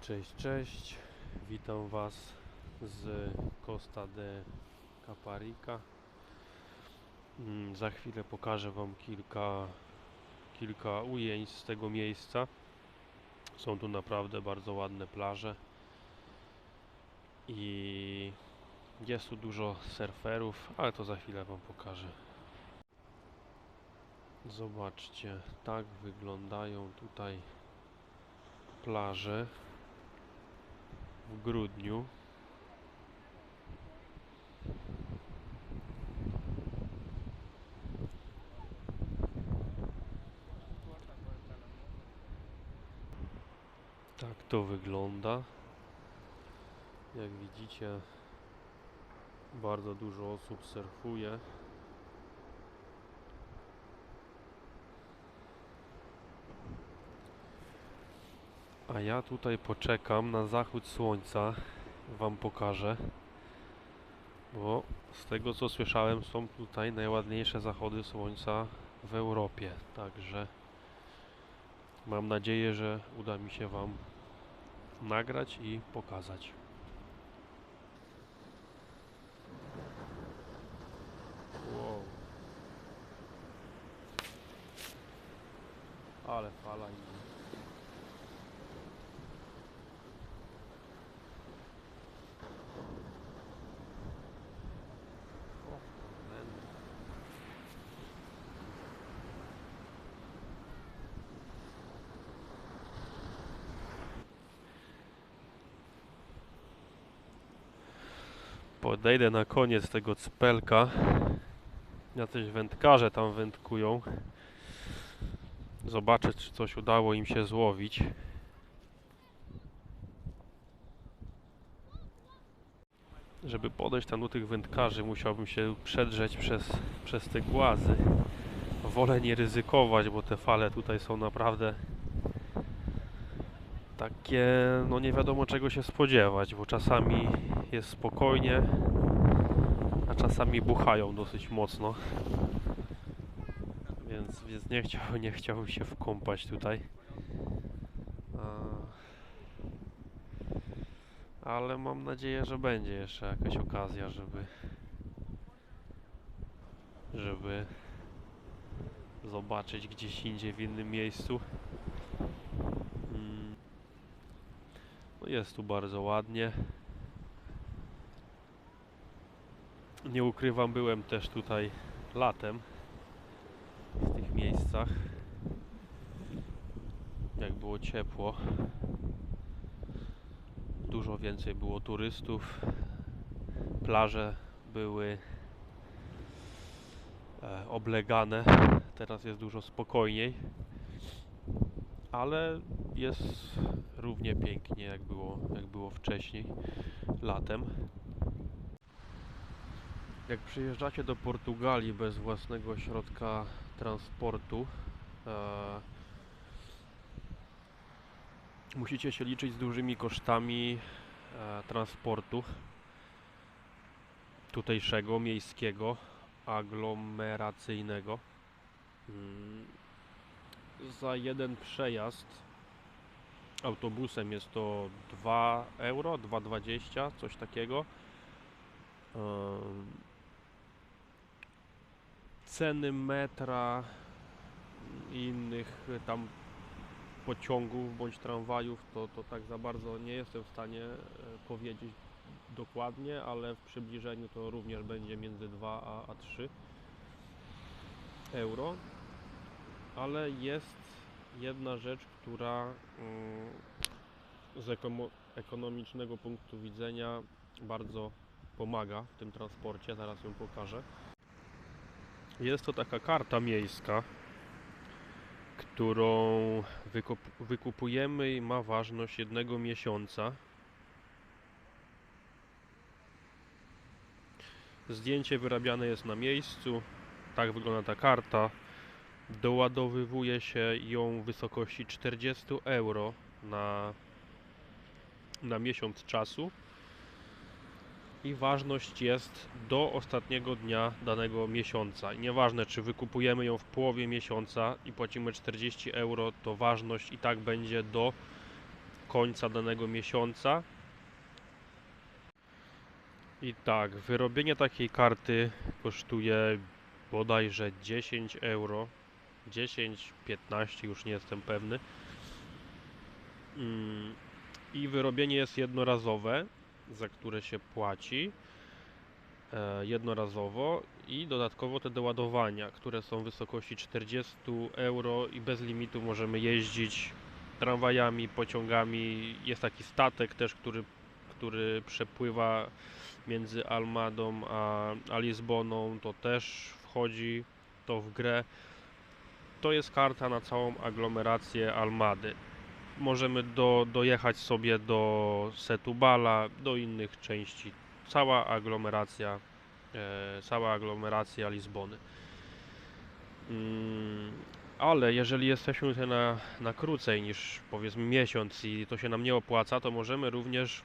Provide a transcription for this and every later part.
Cześć, cześć. Witam Was z Costa de Caparica. Mm, Za chwilę pokażę Wam kilka, kilka ujęć z tego miejsca. Są tu naprawdę bardzo ładne plaże. I jest tu dużo surferów, ale to za chwilę Wam pokażę. Zobaczcie, tak wyglądają tutaj plaże w grudniu. Tak to wygląda. Jak widzicie, bardzo dużo osób surfuje. A ja tutaj poczekam na zachód słońca. Wam pokażę. Bo z tego co słyszałem, są tutaj najładniejsze zachody słońca w Europie. Także mam nadzieję, że uda mi się Wam nagrać i pokazać. Wow. Ale fala Podejdę na koniec tego cpelka. Jacyś wędkarze tam wędkują. Zobaczę, czy coś udało im się złowić. Żeby podejść tam do tych wędkarzy, musiałbym się przedrzeć przez, przez te głazy. Wolę nie ryzykować, bo te fale tutaj są naprawdę takie, no nie wiadomo czego się spodziewać, bo czasami jest spokojnie, a czasami buchają dosyć mocno. Więc, więc nie, chciał, nie chciałbym się wkąpać tutaj. Ale mam nadzieję, że będzie jeszcze jakaś okazja, żeby żeby zobaczyć gdzieś indziej w innym miejscu. Mm. No jest tu bardzo ładnie. Nie ukrywam, byłem też tutaj latem w tych miejscach. Jak było ciepło. Dużo więcej było turystów. Plaże były e, oblegane. Teraz jest dużo spokojniej. Ale jest równie pięknie jak było, jak było wcześniej, latem. Jak przyjeżdżacie do Portugalii bez własnego środka transportu, e, musicie się liczyć z dużymi kosztami e, transportu tutejszego, miejskiego, aglomeracyjnego. Mm, Za jeden przejazd autobusem jest to 2 euro, 2,20, coś takiego. Em, Ceny metra i innych tam pociągów bądź tramwajów to, to tak za bardzo nie jestem w stanie e, powiedzieć dokładnie, ale w przybliżeniu to również będzie między 2 a, a 3 euro. Ale jest jedna rzecz, która mm, z ekonomicznego punktu widzenia bardzo pomaga w tym transporcie. Zaraz ją pokażę. Jest to taka karta miejska, którą wykup- wykupujemy i ma ważność jednego miesiąca. Zdjęcie wyrabiane jest na miejscu. Tak wygląda ta karta. Doładowywuje się ją w wysokości 40 euro na, na miesiąc czasu. I ważność jest do ostatniego dnia danego miesiąca. Nieważne, czy wykupujemy ją w połowie miesiąca i płacimy 40 euro, to ważność i tak będzie do końca danego miesiąca. I tak, wyrobienie takiej karty kosztuje bodajże 10 euro. 10, 15, już nie jestem pewny. Mm, I wyrobienie jest jednorazowe, za które się płaci e, jednorazowo i dodatkowo te doładowania, które są w wysokości 40 euro i bez limitu możemy jeździć tramwajami, pociągami. Jest taki statek też, który, który przepływa między Almadą a, a Lizboną. To też wchodzi to w grę. To jest karta na całą aglomerację Almady. Możemy do, dojechać sobie do Setubala, do innych części. Cała aglomeracja, e, cała aglomeracja Lizbony. Mm, ale jeżeli jesteśmy tutaj na, na krócej niż powiedzmy miesiąc i to się nam nie opłaca, to możemy również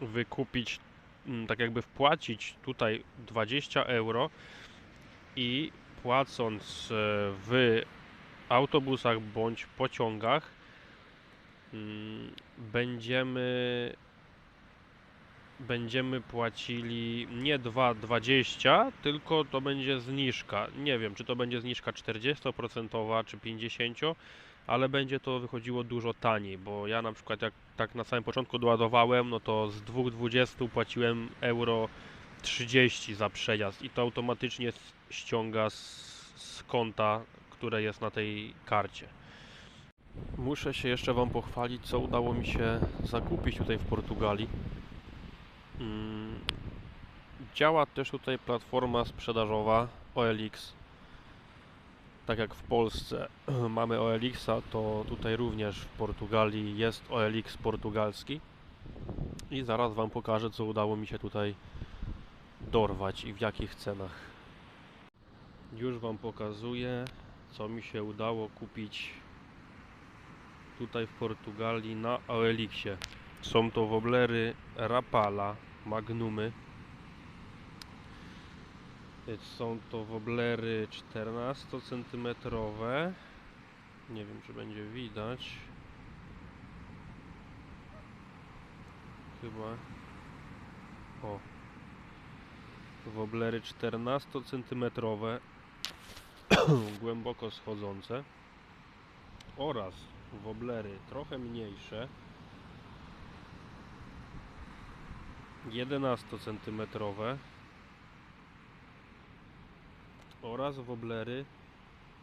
wykupić, mm, tak jakby wpłacić tutaj 20 euro i płacąc e, w autobusach bądź pociągach mm, będziemy będziemy płacili nie 2,20, tylko to będzie zniżka. Nie wiem, czy to będzie zniżka 40% czy 50%, ale będzie to wychodziło dużo taniej, bo ja na przykład jak tak na samym początku doładowałem, no to z 2,20 płaciłem euro 30 za przejazd i to automatycznie ściąga z, z konta, które jest na tej karcie. Muszę się jeszcze Wam pochwalić, co udało mi się zakupić tutaj w Portugalii. Mm, Działa też tutaj platforma sprzedażowa OLX. Tak jak w Polsce mamy OLX-a, to tutaj również w Portugalii jest OLX portugalski. I zaraz Wam pokażę, co udało mi się tutaj dorwać i w jakich cenach. Już Wam pokazuję, co mi się udało kupić tutaj w Portugalii na OLX-ie. Są to woblery Rapala Magnumy. Są to woblery 14 cm. Nie wiem, czy będzie widać. Chyba. O. Woblery 14 cm. głęboko schodzące. Oraz woblery trochę mniejsze. 11 cm oraz woblery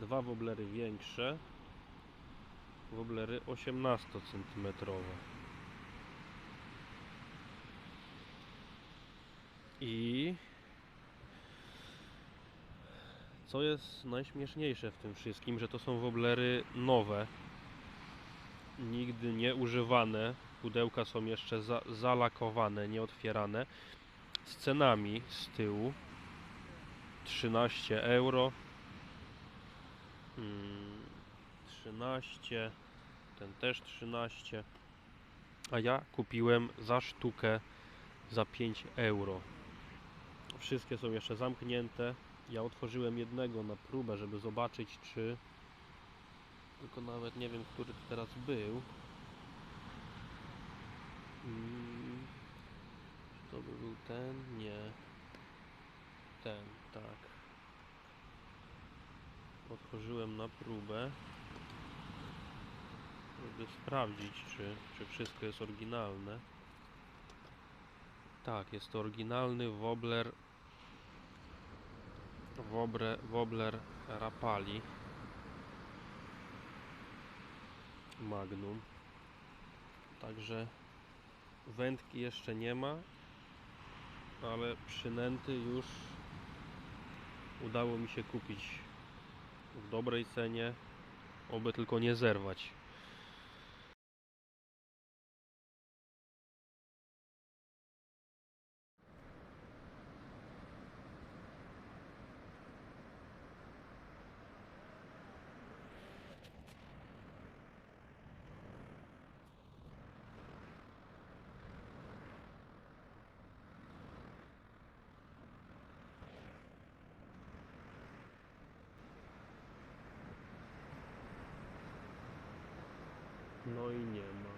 dwa woblery większe woblery 18 cm i co jest najśmieszniejsze w tym wszystkim, że to są woblery nowe nigdy nie używane pudełka są jeszcze za, zalakowane, nieotwierane z cenami z tyłu 13 euro. Mm, 13 ten też 13 a ja kupiłem za sztukę za 5 euro. Wszystkie są jeszcze zamknięte ja otworzyłem jednego na próbę, żeby zobaczyć czy tylko nawet nie wiem, który to teraz był Mm, Czy to by był ten? Nie. Ten, tak. Otworzyłem na próbę, żeby sprawdzić, czy, czy wszystko jest oryginalne. Tak, jest to oryginalny Wobbler Wobre, Wobbler Rapali Magnum. Także wędki jeszcze nie ma, ale przynęty już udało mi się kupić w dobrej cenie, oby tylko nie zerwać. No i nie ma.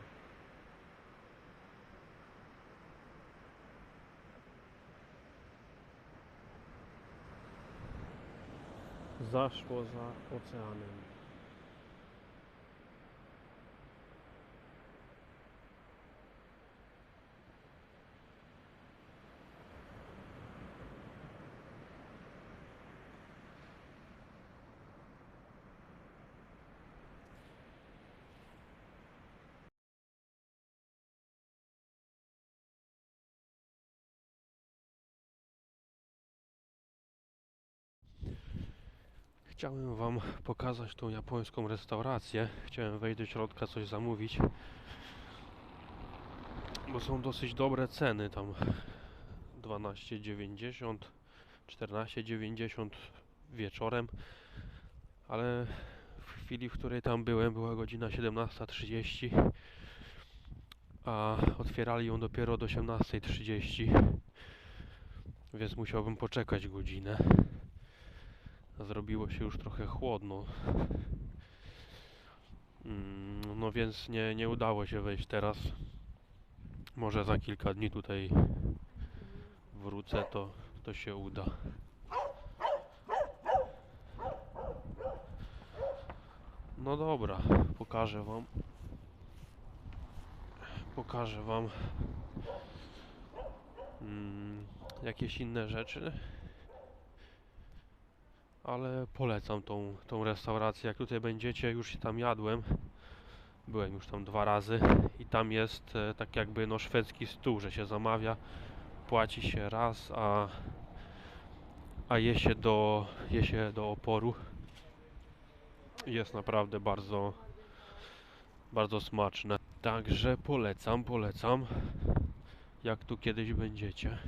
Zaszło za oceanem. Chciałem Wam pokazać tą japońską restaurację. Chciałem wejść do środka, coś zamówić. Bo są dosyć dobre ceny tam. 12,90, 14,90 wieczorem. Ale w chwili, w której tam byłem, była godzina 17.30. A otwierali ją dopiero od 18.30. Więc musiałbym poczekać godzinę. Zrobiło się już trochę chłodno. Mm, No więc nie, nie udało się wejść teraz. Może za kilka dni tutaj wrócę, to, to się uda. No dobra, pokażę wam. Pokażę wam mm, jakieś inne rzeczy ale polecam tą, tą restaurację. Jak tutaj będziecie, już się tam jadłem. Byłem już tam dwa razy i tam jest e, tak jakby no szwedzki stół, że się zamawia, płaci się raz, a, a je się do, je się do oporu. Jest naprawdę bardzo, bardzo smaczne. Także polecam, polecam. Jak tu kiedyś będziecie.